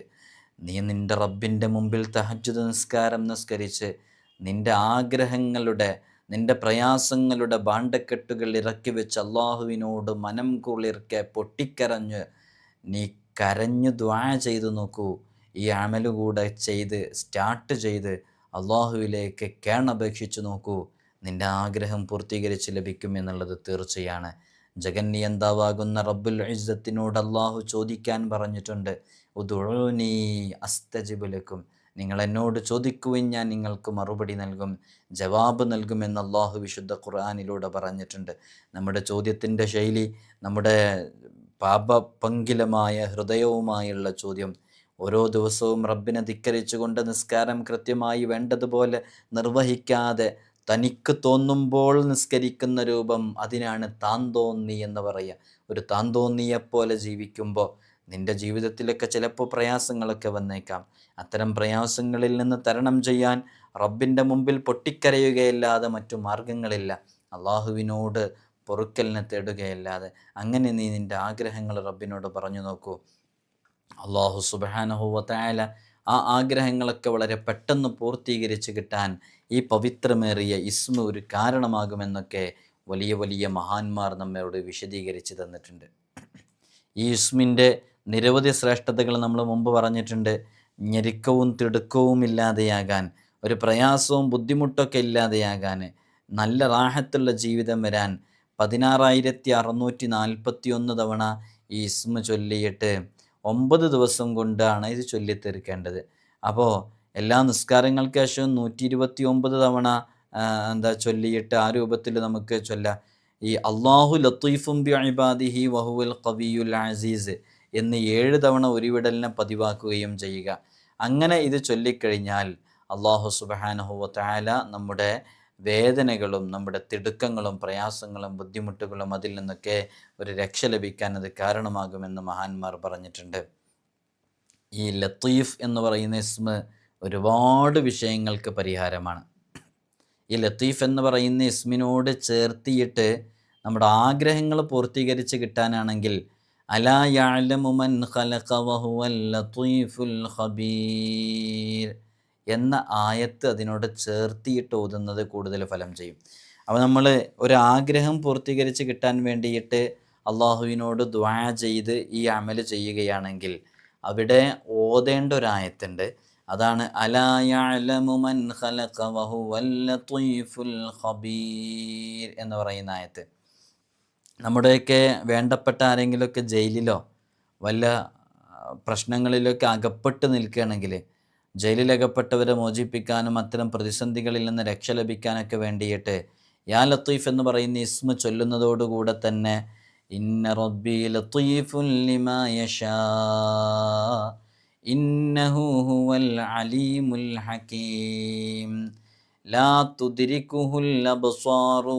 നീ നിന്റെ റബ്ബിന്റെ മുമ്പിൽ തഹജുദ് നിസ്കാരം നിസ്കരിച്ച് നിന്റെ ആഗ്രഹങ്ങളുടെ നിന്റെ പ്രയാസങ്ങളുടെ ഭാണ്ഡക്കെട്ടുകൾ ഇറക്കി വെച്ച് അള്ളാഹുവിനോട് മനം കുളിർക്കെ പൊട്ടിക്കരഞ്ഞ് നീ കരഞ്ഞു ദ്വാ ചെയ്തു നോക്കൂ. ഈ അമൽ കൂടെ ചെയ്ത് സ്റ്റാർട്ട് ചെയ്ത് അള്ളാഹുവിലേക്ക് കേണപേക്ഷിച്ചു നോക്കൂ. നിന്റെ ആഗ്രഹം പൂർത്തീകരിച്ച് ലഭിക്കും എന്നുള്ളത് തീർച്ചയാണ്. ജഗന്നിയന്താവാകുന്ന റബ്ബുൽ ഇസ്സത്തിനോട് അള്ളാഹു ചോദിക്കാൻ പറഞ്ഞിട്ടുണ്ട്. ഉദുഴൂനി അസ്തജിബുലക്കും. നിങ്ങൾ എന്നോട് ചോദിക്കുവിൻ ഞാൻ നിങ്ങൾക്ക് മറുപടി നൽകും ജവാബ് നൽകുമെന്ന് അള്ളാഹു വിശുദ്ധ ഖുർആാനിലൂടെ പറഞ്ഞിട്ടുണ്ട്. നമ്മുടെ ചോദ്യത്തിന്റെ ശൈലി നമ്മുടെ പാപപങ്കിലമായ ഹൃദയവുമായുള്ള ചോദ്യം. ഓരോ ദിവസവും റബ്ബിനെ ധിക്കരിച്ചുകൊണ്ട് നിസ്കാരം കൃത്യമായി വേണ്ടതുപോലെ നിർവഹിക്കാതെ തനിക്ക് തോന്നുമ്പോൾ നിസ്കരിക്കുന്ന രൂപം അതിനാണ് താൻ തോന്നി എന്ന് പറയുക. ഒരു താൻ തോന്നിയെപ്പോലെ ജീവിക്കുമ്പോൾ നിന്റെ ജീവിതത്തിലൊക്കെ ചിലപ്പോൾ പ്രയാസങ്ങളൊക്കെ വന്നേക്കാം. അത്തരം പ്രയാസങ്ങളിൽ നിന്ന് തരണം ചെയ്യാൻ റബ്ബിന്റെ മുമ്പിൽ പൊട്ടിക്കരയുകയല്ലാതെ മറ്റു മാർഗങ്ങളില്ല അള്ളാഹുവിനോട് പൊറുക്കലിനെ തേടുകയല്ലാതെ. അങ്ങനെ നീ നിന്റെ ആഗ്രഹങ്ങൾ റബ്ബിനോട് പറഞ്ഞു നോക്കൂ. അള്ളാഹു സുബാനഹുവത്തായാല ആ ആഗ്രഹങ്ങളൊക്കെ വളരെ പെട്ടെന്ന് പൂർത്തീകരിച്ച് കിട്ടാൻ ഈ പവിത്രമേറിയ ഇസ്മ ഒരു കാരണമാകുമെന്നൊക്കെ വലിയ വലിയ മഹാന്മാർ നമ്മയോട് വിശദീകരിച്ച് തന്നിട്ടുണ്ട്. ഈ ഇസ്മിന്റെ നിരവധി ശ്രേഷ്ഠതകൾ നമ്മൾ മുമ്പ് പറഞ്ഞിട്ടുണ്ട്. ഞെരുക്കവും തിടുക്കവും ഇല്ലാതെയാകാൻ ഒരു പ്രയാസവും ബുദ്ധിമുട്ടൊക്കെ ഇല്ലാതെയാകാൻ നല്ല റാഹത്തുള്ള ജീവിതം വരാൻ പതിനാറായിരത്തി അറുന്നൂറ്റി നാൽപ്പത്തി ഒന്ന് തവണ ഈ ഇസ്മ ചൊല്ലിയിട്ട് ഒമ്പത് ദിവസം കൊണ്ടാണ് ഇത് ചൊല്ലിത്തീർക്കേണ്ടത്. അപ്പോൾ എല്ലാ നിസ്കാരങ്ങൾക്ക് ശേഷം നൂറ്റി ഇരുപത്തി ഒമ്പത് തവണ എന്താ ചൊല്ലിയിട്ട് ആ രൂപത്തിൽ നമുക്ക് ചൊല്ലാം. ഈ അള്ളാഹു ലത്തീഫും ബി ഇബാദിഹി വഹുൽ കവിയുൽ അസീസ്. എന്ന് ഏഴ് തവണ ഒരു വിടലിനെ പതിവാക്കുകയും ചെയ്യുക. അങ്ങനെ ഇത് ചൊല്ലിക്കഴിഞ്ഞാൽ അള്ളാഹു സുബാനഹുവല നമ്മുടെ വേദനകളും നമ്മുടെ തിടുക്കങ്ങളും പ്രയാസങ്ങളും ബുദ്ധിമുട്ടുകളും അതിൽ നിന്നൊക്കെ ഒരു രക്ഷ ലഭിക്കാൻ അത് കാരണമാകുമെന്ന് മഹാന്മാർ പറഞ്ഞിട്ടുണ്ട്. ഈ ലത്തീഫ് എന്ന് പറയുന്ന ഇസ്മ ഒരുപാട് വിഷയങ്ങൾക്ക് പരിഹാരമാണ്. ഈ ലത്തീഫ് എന്ന് പറയുന്ന ഇസ്മിനോട് ചേർത്തിയിട്ട് നമ്മുടെ ആഗ്രഹങ്ങൾ പൂർത്തീകരിച്ച് കിട്ടാനാണെങ്കിൽ അലാ മൻ ഖലഖ ഖബീർ എന്ന ആയത്ത് അതിനോട് ചേർത്തിയിട്ട് ഓതുന്നത് കൂടുതൽ ഫലം ചെയ്യും. അപ്പോൾ നമ്മൾ ഒരാഗ്രഹം പൂർത്തീകരിച്ച് കിട്ടാൻ വേണ്ടിയിട്ട് അള്ളാഹുവിനോട് ദ്വാ ചെയ്ത് ഈ അമൽ ചെയ്യുകയാണെങ്കിൽ അവിടെ ഓതേണ്ട ഒരായത്തുണ്ട് അതാണ് അലാ യഅലമു മൻ ഖലഖ വഹുവൽ ലത്തീഫുൽ ഖബീർ എന്ന് പറയുന്ന ആയത്ത്. നമ്മുടെയൊക്കെ വേണ്ടപ്പെട്ട ആരെങ്കിലുമൊക്കെ ജയിലിലോ വല്ല പ്രശ്നങ്ങളിലൊക്കെ അകപ്പെട്ട് നിൽക്കുകയാണെങ്കിൽ ജയിലിലകപ്പെട്ടവരെ മോചിപ്പിക്കാനും അത്തരം പ്രതിസന്ധികളിൽ നിന്ന് രക്ഷ ലഭിക്കാനൊക്കെ വേണ്ടിയിട്ട് യാ ലത്തീഫ് എന്ന് പറയുന്ന ഇസ്മ ചൊല്ലുന്നതോടുകൂടെ തന്നെ ഇന്ന റബ്ബി ലത്തീഫുൽ ലിമാ ലാ അബ്സാറു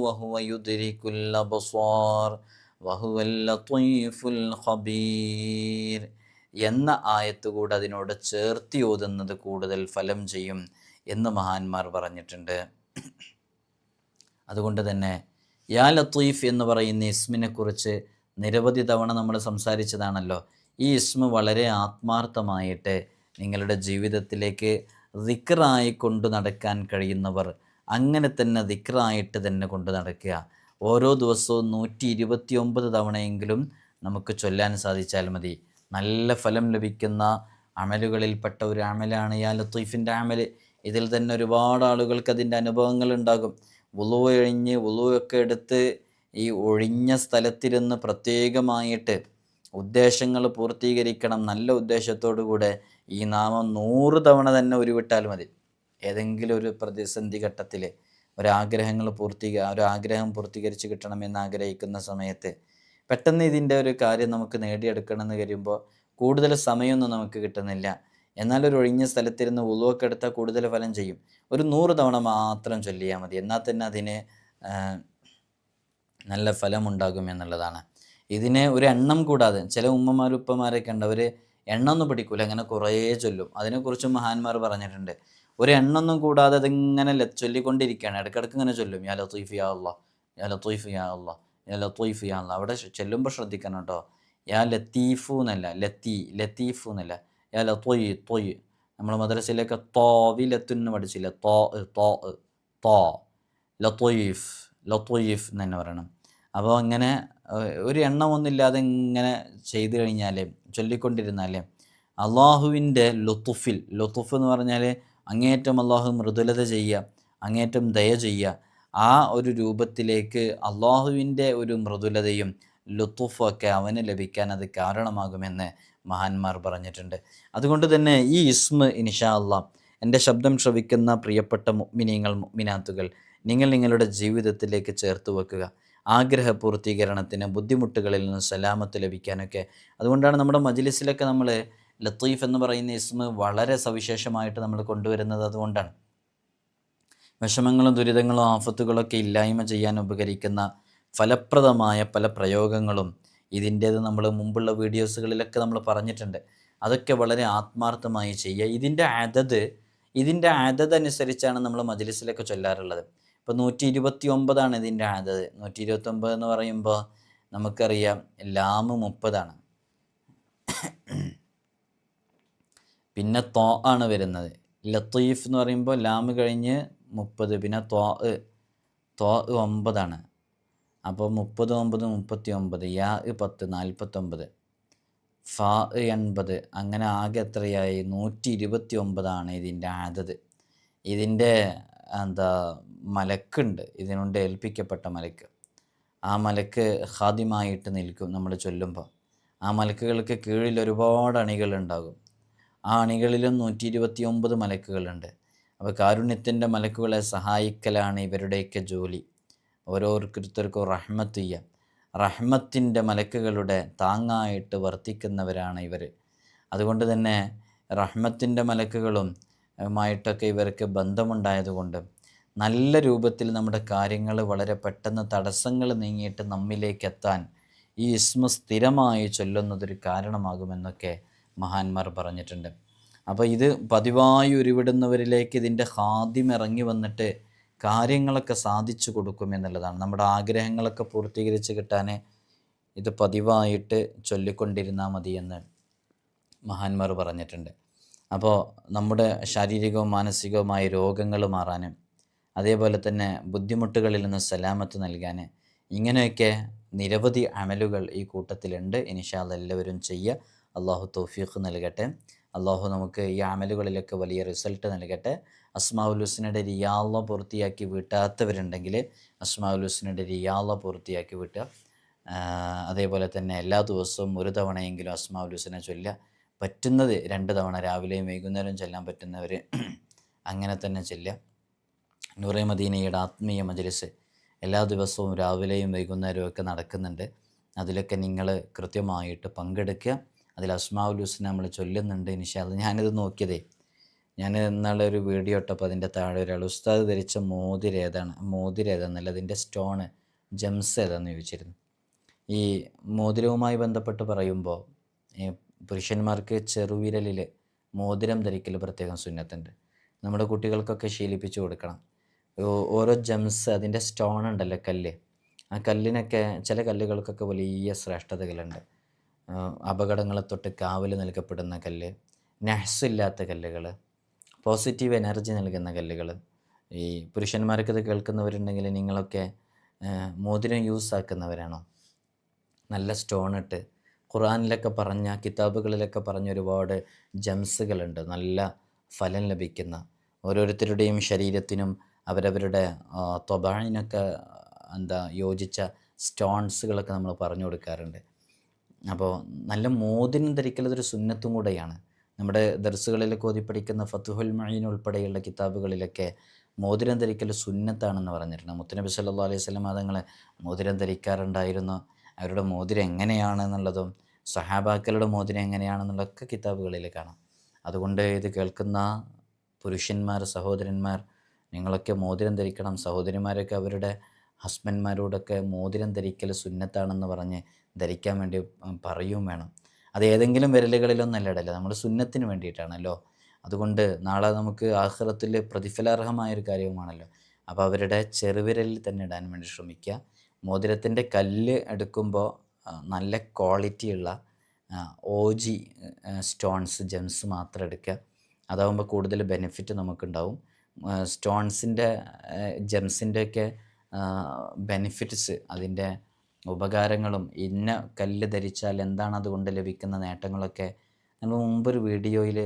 ഖബീർ എന്ന ആയത്ത് കൂടെ അതിനോട് ചേർത്തി ഓതുന്നത് കൂടുതൽ ഫലം ചെയ്യും എന്ന് മഹാന്മാർ പറഞ്ഞിട്ടുണ്ട്. അതുകൊണ്ട് തന്നെ യാ ലത്തീഫ് എന്ന് പറയുന്ന ഇസ്മിനെക്കുറിച്ച് നിരവധി തവണ നമ്മൾ സംസാരിച്ചതാണല്ലോ. ഈ ഇസ്മ വളരെ ആത്മാർത്ഥമായിട്ട് നിങ്ങളുടെ ജീവിതത്തിലേക്ക് ദിക്റായി കൊണ്ട് നടക്കാൻ കഴിയുന്നവർ അങ്ങനെ തന്നെ ദിക്റായിട്ട് തന്നെ കൊണ്ട് നടക്കുക. ഓരോ ദിവസവും നൂറ്റി ഇരുപത്തി ഒമ്പത് തവണയെങ്കിലും നമുക്ക് ചൊല്ലാൻ സാധിച്ചാൽ മതി. നല്ല ഫലം ലഭിക്കുന്ന അമലുകളിൽപ്പെട്ട ഒരു അമലാണ് യാ ലത്തീഫിന്റെ അമൽ ഇതിൽ തന്നെ ഒരുപാട് ആളുകൾക്ക് അതിന്റെ അനുഭവങ്ങൾ ഉണ്ടാകും. ഉളു ഒഴിഞ്ഞ് ഉളുവൊക്കെ എടുത്ത് ഈ ഒഴിഞ്ഞ സ്ഥലത്തിരുന്ന് പ്രത്യേകമായിട്ട് ഉദ്ദേശങ്ങൾ പൂർത്തീകരിക്കണം. നല്ല ഉദ്ദേശത്തോടു കൂടെ ഈ നാമം നൂറ് തവണ തന്നെ ഉരുവിട്ടാൽ മതി. ഏതെങ്കിലും ഒരു പ്രതിസന്ധി ഘട്ടത്തിൽ ഒരാഗ്രഹങ്ങൾ പൂർത്തീക ഒരാഗ്രഹം പൂർത്തീകരിച്ച് കിട്ടണമെന്ന് ആഗ്രഹിക്കുന്ന സമയത്ത് പെട്ടെന്ന് ഇതിന്റെ ഒരു കാര്യം നമുക്ക് നേടിയെടുക്കണമെന്ന് കരുമ്പോൾ കൂടുതൽ സമയമൊന്നും നമുക്ക് കിട്ടുന്നില്ല. എന്നാൽ ഒരു ഒഴിഞ്ഞ സ്ഥലത്തിരുന്ന് ഉളുവൊക്കെ എടുത്താൽ കൂടുതൽ ഫലം ചെയ്യും. ഒരു നൂറ് തവണ മാത്രം ചൊല്ലിയാൽ മതി. എന്നാൽ തന്നെ അതിന് നല്ല ഫലമുണ്ടാകും എന്നുള്ളതാണ്. ഇതിനെ ഒരു എണ്ണം കൂടാതെ ചില ഉമ്മമാരും ഉപ്പമാരൊക്കെ ഉണ്ട്. അവർ എണ്ണൊന്നും പിടിക്കൂല അങ്ങനെ കുറേ ചൊല്ലും. അതിനെക്കുറിച്ച് മഹാന്മാർ പറഞ്ഞിട്ടുണ്ട്. ഒരു എണ്ണൊന്നും കൂടാതെ അതിങ്ങനെ ചൊല്ലിക്കൊണ്ടിരിക്കുകയാണ്. ഇടയ്ക്കിടയ്ക്ക് ഇങ്ങനെ ചൊല്ലും. യാ ലത്തീഫ് യാ അല്ലാ യാ ലത്തീഫ് യാ അല്ലാ യാ യാ അവിടെ ചെല്ലുമ്പോൾ ശ്രദ്ധിക്കണം കേട്ടോ യാ ലത്തീഫു എന്നല്ല ലത്തീ ലത്തീഫു എന്നല്ല. യാ ലത്തൊയ് തൊയ്. നമ്മൾ മദ്രസയിലൊക്കെ തോവിലെത്തുന്ന് പഠിച്ചില്ല? തോ തോ തോ. ലത്തൊയ്ഫ് ലത്തൊയ്ഫ് എന്ന് തന്നെ പറയണം. അപ്പോൾ അങ്ങനെ ഒരു എണ്ണമൊന്നുമില്ലാതെ ഇങ്ങനെ ചെയ്തു കഴിഞ്ഞാൽ ചൊല്ലിക്കൊണ്ടിരുന്നാൽ അള്ളാഹുവിന്റെ ലുത്തുഫിൽ ലുത്തുഫ് എന്ന് പറഞ്ഞാൽ അങ്ങേറ്റം അള്ളാഹു മൃദുലത ചെയ്യുക അങ്ങേറ്റം ദയ ചെയ്യുക ആ ഒരു രൂപത്തിലേക്ക് അള്ളാഹുവിന്റെ ഒരു മൃദുലതയും ലുത്തുഫൊക്കെ അവന് ലഭിക്കാൻ അത് കാരണമാകുമെന്ന് മഹാന്മാർ പറഞ്ഞിട്ടുണ്ട്. അതുകൊണ്ട് തന്നെ ഈ ഇസ്മ ഇൻഷാ അള്ളാഹ് എന്റെ ശബ്ദം ശ്രവിക്കുന്ന പ്രിയപ്പെട്ട മുഗ്മിനീങ്ങൾ മുഗ്മിനാത്തുകൾ നിങ്ങൾ നിങ്ങളുടെ ജീവിതത്തിലേക്ക് ചേർത്ത് വെക്കുക. ആഗ്രഹ പൂർത്തീകരണത്തിന് ബുദ്ധിമുട്ടുകളിൽ നിന്ന് സലാമത്ത് ലഭിക്കാനൊക്കെ. അതുകൊണ്ടാണ് നമ്മുടെ മജ്ലിസിലൊക്കെ നമ്മൾ ലത്തീഫ് എന്ന് പറയുന്ന ഇസ്മ വളരെ സവിശേഷമായിട്ട് നമ്മൾ കൊണ്ടുവരുന്നത് അതുകൊണ്ടാണ്. വിഷമങ്ങളും ദുരിതങ്ങളും ആഫത്തുകളൊക്കെ ഇല്ലായ്മ ചെയ്യാൻ ഉപകരിക്കുന്ന ഫലപ്രദമായ പല പ്രയോഗങ്ങളും ഇതിന്റേത് നമ്മൾ മുമ്പുള്ള വീഡിയോസുകളിലൊക്കെ നമ്മൾ പറഞ്ഞിട്ടുണ്ട്. അതൊക്കെ വളരെ ആത്മാർത്ഥമായി ചെയ്യുക. ഇതിന്റെ അതത് ഇതിന്റെ അതത് അനുസരിച്ചാണ് നമ്മൾ മജ്ലിസിലൊക്കെ ചൊല്ലാറുള്ളത്. ഇപ്പോൾ നൂറ്റി ഇരുപത്തി ഒമ്പതാണ് ഇതിന്റെ ആണത്. നൂറ്റി ഇരുപത്തി ഒമ്പത് എന്ന് പറയുമ്പോൾ നമുക്കറിയാം ലാമ് മുപ്പതാണ്. പിന്നെ തോ ആണ് വരുന്നത്. ലത്തീഫ് എന്ന് പറയുമ്പോൾ ലാമ് കഴിഞ്ഞ് മുപ്പത് പിന്നെ തോ തോ ഒമ്പതാണ്. അപ്പോൾ മുപ്പത് ഒമ്പത് മുപ്പത്തി ഒമ്പത് യാ പത്ത് നാൽപ്പത്തൊമ്പത് ഫാ എൺപത് അങ്ങനെ ആകെ എത്രയായി? നൂറ്റി ഇരുപത്തി ഒമ്പതാണ് ഇതിന്റെ ആദത്. ഇതിന്റെ എന്താ മലക്കുണ്ട്. ഇതിനുണ്ട് ഏൽപ്പിക്കപ്പെട്ട മലക്ക്. ആ മലക്ക് ഹാദ്യമായിട്ട് നിൽക്കും നമ്മൾ ചൊല്ലുമ്പോൾ ആ മലക്കുകൾക്ക് കീഴിൽ ഒരുപാട് അണികളുണ്ടാകും. ആ അണികളിലും നൂറ്റി ഇരുപത്തി ഒമ്പത് മലക്കുകളുണ്ട്. അപ്പോൾ കാരുണ്യത്തിന്റെ മലക്കുകളെ സഹായിക്കലാണ് ഇവരുടെയൊക്കെ ജോലി. ഓരോരുത്തർക്കും റഹ്മത്ത് ചെയ്യാം. റഹ്മത്തിന്റെ മലക്കുകളുടെ താങ്ങായിട്ട് വർത്തിക്കുന്നവരാണ് ഇവർ. അതുകൊണ്ട് തന്നെ റഹ്മത്തിന്റെ മലക്കുകളും മായിട്ടൊക്കെ ഇവർക്ക് ബന്ധമുണ്ടായതുകൊണ്ട് നല്ല രൂപത്തിൽ നമ്മുടെ കാര്യങ്ങൾ വളരെ പെട്ടെന്ന് തടസ്സങ്ങൾ നീങ്ങിയിട്ട് നമ്മിലേക്ക് എത്താൻ ഈ ഇസ്മ സ്ഥിരമായി ചൊല്ലുന്നതൊരു കാരണമാകുമെന്നൊക്കെ മഹാന്മാർ പറഞ്ഞിട്ടുണ്ട്. അപ്പോൾ ഇത് പതിവായി ഉരുവിടുന്നവരിലേക്ക് ഇതിന്റെ ഹാദ്യം ഇറങ്ങി വന്നിട്ട് കാര്യങ്ങളൊക്കെ സാധിച്ചു കൊടുക്കും എന്നുള്ളതാണ്. നമ്മുടെ ആഗ്രഹങ്ങളൊക്കെ പൂർത്തീകരിച്ച് കിട്ടാൻ ഇത് പതിവായിട്ട് ചൊല്ലിക്കൊണ്ടിരുന്നാൽ മതിയെന്ന് മഹാന്മാർ പറഞ്ഞിട്ടുണ്ട്. അപ്പോൾ നമ്മുടെ ശാരീരികവും മാനസികവുമായ രോഗങ്ങൾ മാറാനും അതേപോലെ തന്നെ ബുദ്ധിമുട്ടുകളിൽ നിന്ന് സലാമത്ത് നൽകാൻ ഇങ്ങനെയൊക്കെ നിരവധി അമലുകൾ ഈ കൂട്ടത്തിലുണ്ട്. ഇനിഷാ എല്ലാവരും ചെയ്യുക. അള്ളാഹു തോഫീഖ് നൽകട്ടെ. അള്ളാഹു നമുക്ക് ഈ അമലുകളിലൊക്കെ വലിയ റിസൾട്ട് നൽകട്ടെ. അസ്മാഉൽ ഹുസ്നയുടെ റിയാള പൂർത്തിയാക്കി വീട്ടാത്തവരുണ്ടെങ്കിൽ അസ്മാഉൽ ഹുസ്നയുടെ റിയാള പൂർത്തിയാക്കി വീട്ടുക. അതേപോലെ തന്നെ എല്ലാ ദിവസവും ഒരു തവണയെങ്കിലും അസ്മാഉൽ ഹുസ്നെ ചൊല്ലുക. പറ്റുന്നത് രണ്ട് തവണ. രാവിലെയും വൈകുന്നേരവും ചെല്ലാൻ പറ്റുന്നവർ അങ്ങനെ തന്നെ ചെല്ലുക. നൂറെ മദീനയുടെ ആത്മീയ മജലിസ് എല്ലാ ദിവസവും രാവിലെയും വൈകുന്നേരവും ഒക്കെ നടക്കുന്നുണ്ട്. അതിലൊക്കെ നിങ്ങൾ കൃത്യമായിട്ട് പങ്കെടുക്കുക. അതിൽ അസ്മാഉൽ ഹുസ്ന നമ്മൾ ചൊല്ലുന്നുണ്ട് ഇനിഷാദ് ഞാനിത് നോക്കിയതേ ഞാൻ ഇന്നാളെ ഒരു വീഡിയോ ഇട്ടപ്പോൾ അതിന്റെ താഴെ ഒരാൾ ഉസ്താദ് ധരിച്ച മോതിരേതാണ് ഏതാണ്? മോതിരം ഏതാണെന്നല്ല അതിന്റെ സ്റ്റോണ് ജംസ് ഏതാണെന്ന് ചോദിച്ചിരുന്നു. ഈ മോതിരവുമായി ബന്ധപ്പെട്ട് പറയുമ്പോൾ പുരുഷന്മാർക്ക് ചെറുവിരലിൽ മോതിരം ധരിക്കൽ പ്രത്യേകം സുന്നത്തുണ്ട്. നമ്മുടെ കുട്ടികൾക്കൊക്കെ ശീലിപ്പിച്ച് കൊടുക്കണം. ഓരോ ജംസ് അതിന്റെ സ്റ്റോൺ ഉണ്ടല്ലോ കല്ല്. ആ കല്ലിനൊക്കെ ചില കല്ലുകൾക്കൊക്കെ വലിയ ശ്രേഷ്ഠതകളുണ്ട്. അപകടങ്ങളെ തൊട്ട് കാവൽ നൽകപ്പെടുന്ന കല്ല് നഹ്സ് ഇല്ലാത്ത കല്ലുകൾ പോസിറ്റീവ് എനർജി നൽകുന്ന കല്ലുകൾ ഈ പുരുഷന്മാർക്ക് ഇത് കേൾക്കുന്നവരുണ്ടെങ്കിൽ നിങ്ങളൊക്കെ മോതിരം യൂസ് ആക്കുന്നവരാണോ നല്ല സ്റ്റോൺ ഇട്ട് ഖുറാനിലൊക്കെ പറഞ്ഞ കിതാബുകളിലൊക്കെ പറഞ്ഞ ഒരുപാട് ജംസുകളുണ്ട്. നല്ല ഫലം ലഭിക്കുന്ന. ഓരോരുത്തരുടെയും ശരീരത്തിനും അവരവരുടെ തൊബാഴിനൊക്കെ എന്താ യോജിച്ച സ്റ്റോൺസുകളൊക്കെ നമ്മൾ പറഞ്ഞു കൊടുക്കാറുണ്ട്. അപ്പോൾ നല്ല മോതിരം ഒരു സുന്നത്തും കൂടെയാണ്. നമ്മുടെ ദർസുകളിലൊക്കെ ഓതി പഠിക്കുന്ന ഫത്തുഹുൽ മഴീൻ ഉൾപ്പെടെയുള്ള കിതാബുകളിലൊക്കെ മോതിരം ധരിക്കൽ സുന്നത്താണെന്ന് പറഞ്ഞിട്ടുണ്ട്. മുത്തനബി സല്ലാ അലൈഹി സ്വലം തങ്ങളെ മോതിരം ധരിക്കാറുണ്ടായിരുന്നു. അവരുടെ മോതിരം എങ്ങനെയാണെന്നുള്ളതും സഹാബാക്കളുടെ മോതിരം എങ്ങനെയാണെന്നുള്ളതൊക്കെ കിതാബുകളിൽ കാണാം. അതുകൊണ്ട് ഇത് കേൾക്കുന്ന പുരുഷന്മാർ സഹോദരന്മാർ നിങ്ങളൊക്കെ മോതിരം ധരിക്കണം. സഹോദരിമാരൊക്കെ അവരുടെ ഹസ്ബൻഡ്മാരോടൊക്കെ മോതിരം ധരിക്കൽ സുന്നത്താണെന്ന് പറഞ്ഞ് ധരിക്കാൻ വേണ്ടി പറയുകയും വേണം. അത് ഏതെങ്കിലും വിരലുകളിലൊന്നല്ല ഇടല്ല നമ്മൾ സുന്നത്തിന് വേണ്ടിയിട്ടാണല്ലോ. അതുകൊണ്ട് നാളെ നമുക്ക് ആഹ്റത്തിൽ പ്രതിഫലാർഹമായൊരു കാര്യവുമാണല്ലോ. അപ്പോൾ അവരുടെ ചെറുവിരലിൽ തന്നെ ഇടാൻ വേണ്ടി ശ്രമിക്കുക. മോതിരത്തിന്റെ കല്ല് എടുക്കുമ്പോൾ നല്ല ക്വാളിറ്റിയുള്ള ഓജി സ്റ്റോൺസ് ജെംസ് മാത്രം എടുക്കുക. അതാകുമ്പോൾ കൂടുതൽ ബെനിഫിറ്റ് നമുക്കുണ്ടാവും. സ്റ്റോൺസിന്റെ ജെംസിന്റെയൊക്കെ ബെനിഫിറ്റ്സ് അതിന്റെ ഉപകാരങ്ങളും ഇന്ന കല്ല് ധരിച്ചാൽ എന്താണ് അതുകൊണ്ട് ലഭിക്കുന്ന നേട്ടങ്ങളൊക്കെ നമ്മൾ മുമ്പൊരു വീഡിയോയിൽ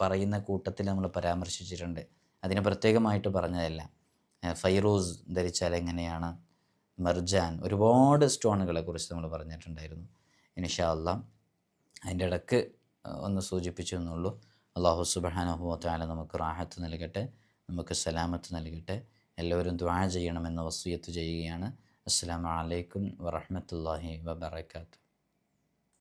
പറയുന്ന കൂട്ടത്തിൽ നമ്മൾ പരാമർശിച്ചിട്ടുണ്ട്. അതിനെ പ്രത്യേകമായിട്ട് പറഞ്ഞതല്ല. ഫൈറൂസ് ധരിച്ചാൽ എങ്ങനെയാണ്? മർജാൻ ഒരുപാട് സ്റ്റോണുകളെ കുറിച്ച് നമ്മൾ പറഞ്ഞിട്ടുണ്ടായിരുന്നു. ഇൻഷാ അല്ലാ അതിന്റെ ഇടയ്ക്ക് ഒന്ന് സൂചിപ്പിച്ചു എന്നുള്ളൂ. അള്ളാഹു സുബാനഹുവത്താല നമുക്ക് റാഹത്ത് നൽകട്ടെ നമുക്ക് സലാമത്ത് നൽകട്ടെ. എല്ലാവരും ദ്വാ ചെയ്യണമെന്ന് വസൂയത്ത് ചെയ്യുകയാണ്. അസ്സാം വലൈക്കും വറഹമത്തല്ലാഹി വബർക്കാത്തു